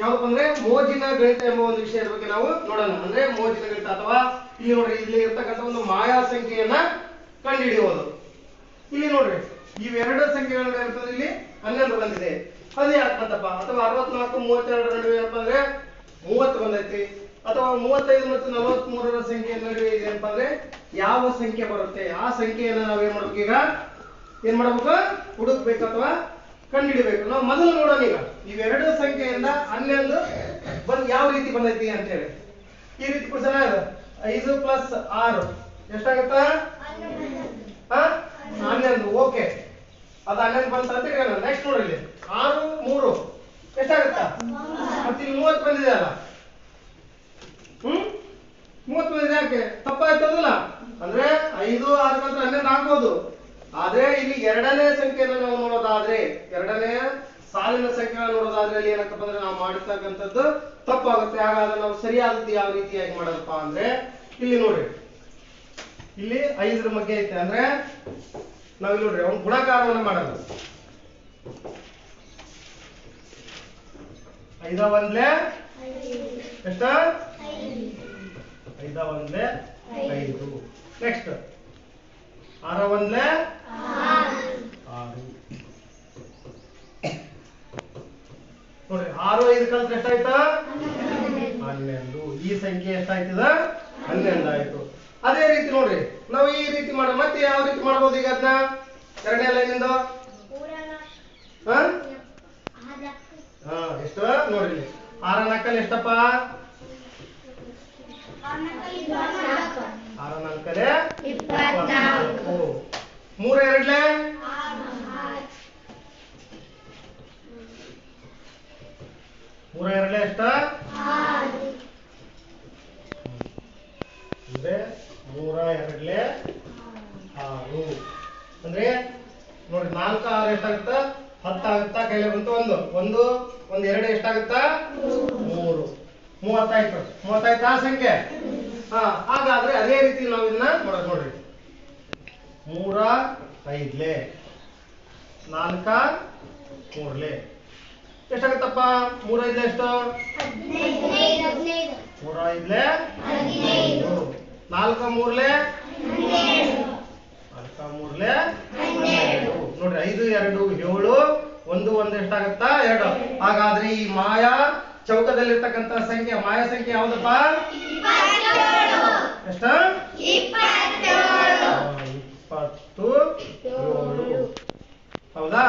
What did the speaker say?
ಯಾವ್ದಪ್ಪ ಅಂದ್ರೆ ಮೋಜಿನ ಗಣಿತ ಎಂಬ ಒಂದು ವಿಷಯದ ಬಗ್ಗೆ ನಾವು ನೋಡೋಣ. ಅಂದ್ರೆ ಮೋಜಿನ ಗಣಿತ ಅಥವಾ ಇಲ್ಲಿ ನೋಡ್ರಿ, ಇಲ್ಲಿ ಇರ್ತಕ್ಕಂಥ ಒಂದು ಮಾಯಾ ಸಂಖ್ಯೆಯನ್ನ ಕಂಡುಹಿಡಿಯುವುದು ಇಲ್ಲಿ ನೋಡ್ರಿ, ಇವೆರಡು ಸಂಖ್ಯೆಗಳ ಇರ್ತದೆ ಇಲ್ಲಿ ಹನ್ನೊಂದು ಬಂದಿದೆ. ಅದು ಯಾಕಂತಪ್ಪ ಅಥವಾ ಅರವತ್ನಾಲ್ಕು, ಮೂವತ್ತೆರಡರ ನಡುವೆ ಏನಪ್ಪ ಅಂದ್ರೆ ಮೂವತ್ತು ಬಂದೈತಿ. ಅಥವಾ ಮೂವತ್ತೈದು ಮತ್ತು ನಲವತ್ತ್ ಮೂರರ ಸಂಖ್ಯೆ ನಡುವೆ ಇದೆ ಏನಪ್ಪ ಅಂದ್ರೆ ಯಾವ ಸಂಖ್ಯೆ ಬರುತ್ತೆ? ಆ ಸಂಖ್ಯೆಯನ್ನ ನಾವೇನ್ ಮಾಡ್ಬೇಕು ಈಗ? ಏನ್ ಮಾಡ್ಬೇಕು? ಹುಡುಕ್ಬೇಕು ಅಥವಾ ಕಂಡುಹಿಡಿಬೇಕು. ನಾವು ಮೊದಲು ನೋಡೋಣ ಈಗ. ಇವೆರಡು ಸಂಖ್ಯೆಯಿಂದ ಹನ್ನೊಂದು ಬಂದ್ ಯಾವ ರೀತಿ ಬಂದೈತಿ ಅಂತ ಹೇಳಿ ಈ ರೀತಿ ಕ್ವಶನ್ ಐದು ಪ್ಲಸ್ ಆರು. ಎಷ್ಟಾಗತ್ತ? ಹನ್ನೊಂದು. ಓಕೆ. ಅದು ಹನ್ನೊಂದು ಬಂತ ಅಂತ ಹೇಳೋಣ ನೆಕ್ಸ್ಟ್ ನೋಡಿ ಇಲ್ಲಿ. ಆರು, ಮೂರು. ಎಷ್ಟಾಗತ್ತ? ಮತ್ತೆ ಇಲ್ಲಿ ಮೂವತ್ತು ಬಂದಿದೆ ಅಲ್ಲ. ಹ್ಮ್? ಮೂವತ್ತು ಬಂದಿದೆ ಯಾಕೆ? ತಪ್ಪಾಯ್ತದಲ್ಲ ಅಂದ್ರೆ ಐದು, ಆರು ಹನ್ನೊಂದು ಆಗ್ಬೋದು. ಆದ್ರೆ ಇಲ್ಲಿ ಎರಡನೇ ಸಂಖ್ಯೆಯನ್ನು ನಾವು ನೋಡೋದಾದ್ರೆ, ಎರಡನೇ ಸಾಲಿನ ಸಂಖ್ಯೆ ನೋಡೋದಾದ್ರೆ ಅಲ್ಲಿ ಏನಕ್ಕಪ್ಪ ಅಂದ್ರೆ ನಾವು ಮಾಡಿರ್ತಕ್ಕಂಥದ್ದು ತಪ್ಪಾಗುತ್ತೆ. ಹಾಗಾದ್ರೆ ನಾವು ಸರಿಯಾದದ್ದು ಯಾವ ರೀತಿಯಾಗಿ ಮಾಡೋದಪ್ಪ ಅಂದ್ರೆ, ಇಲ್ಲಿ ನೋಡ್ರಿ ಇಲ್ಲಿ ಐದರ ಬಗ್ಗೆ ಐತೆ ಅಂದ್ರೆ ನಾವು ನೋಡ್ರಿ ಅವ್ನು ಗುಣಕಾರವನ್ನು ಮಾಡೋದು. ಐದ ಒಂದ್ಲೆ ಎಷ್ಟ? ಐದ ಒಂದ್ಲೆ ಐದು. ನೆಕ್ಸ್ಟ್ ಆರ ಒಂದ್ಲೆ ಆರು ನೋಡ್ರಿ, ಆರು, ಐದು ಕಲ್ತ್ ಎಷ್ಟಾಯ್ತ? ಹನ್ನೆರಡು ಈ ಸಂಖ್ಯೆ ಎಷ್ಟಾಯ್ತದ? ಹನ್ನೆರಡು ಆಯ್ತು ಅದೇ ರೀತಿ ನೋಡ್ರಿ, ನಾವು ಈ ರೀತಿ ಮಾಡ, ಮತ್ತೆ ಯಾವ ರೀತಿ ಮಾಡ್ಬೋದು ಈಗ ಅದನ್ನ ಎರಡನೇ ಲೈನಿಂದ ಹಾ? ಎಷ್ಟು? ನೋಡ್ರಿ. ಆರ ನಾಲ್ಕಲ್ಲಿ ಎಷ್ಟಪ್ಪ? ಆರ ಇಪ್ಪತ್ನಾಲ್ಕು. ಮೂರ ಎರಡ್ಲೆ? ಮೂರ ಎರಡಲೆ ಎಷ್ಟ? ಅಂದ್ರೆ ಮೂರ ಎರಡ್ಲೆ ಆರು. ಅಂದ್ರೆ ನೋಡಿ ನಾಲ್ಕು ಆರು ಎಷ್ಟಾಗುತ್ತ? ಹತ್ತಾಗುತ್ತಾ ಕೈಲಿ ಬಂತು ಒಂದು. ಒಂದು ಒಂದ್ ಎರಡು ಎಷ್ಟಾಗುತ್ತಾ? ಮೂರು. ಮೂವತ್ತಾಯ್ತು. ಆ ಸಂಖ್ಯೆ? ಹಾ ಹಾಗಾದ್ರೆ ಅದೇ ರೀತಿ ನಾವು ಇದನ್ನ ಮಾಡೋದು ನೋಡ್ರಿ. ಮೂರ ಐದ್ಲೆ ನಾಲ್ಕ ಮೂರ್ಲೆ. ಎಷ್ಟಾಗತ್ತಪ್ಪ? ಮೂರ ಐದ್ಲೆ ಎಷ್ಟು? ಮೂರ ಐದ್ಲೆ ನಾಲ್ಕ ಮೂರ್ಲೆ? ನಾಲ್ಕ ಮೂರ್ಲೆ? ನೋಡ್ರಿ ಐದು ಎರಡು ಏಳು ಒಂದು ಒಂದು ಎಷ್ಟಾಗತ್ತಾ? ಎರಡು. ಹಾಗಾದ್ರೆ ಈ ಮಾಯಾ ಚೌಕದಲ್ಲಿರ್ತಕ್ಕಂತ ಸಂಖ್ಯೆ ಮಾಯಾ ಸಂಖ್ಯೆ ಯಾವ್ದಪ್ಪ? ಎಷ್ಟ? ಇಪ್ಪತ್ತು ಏಳು. ಹೌದಾ?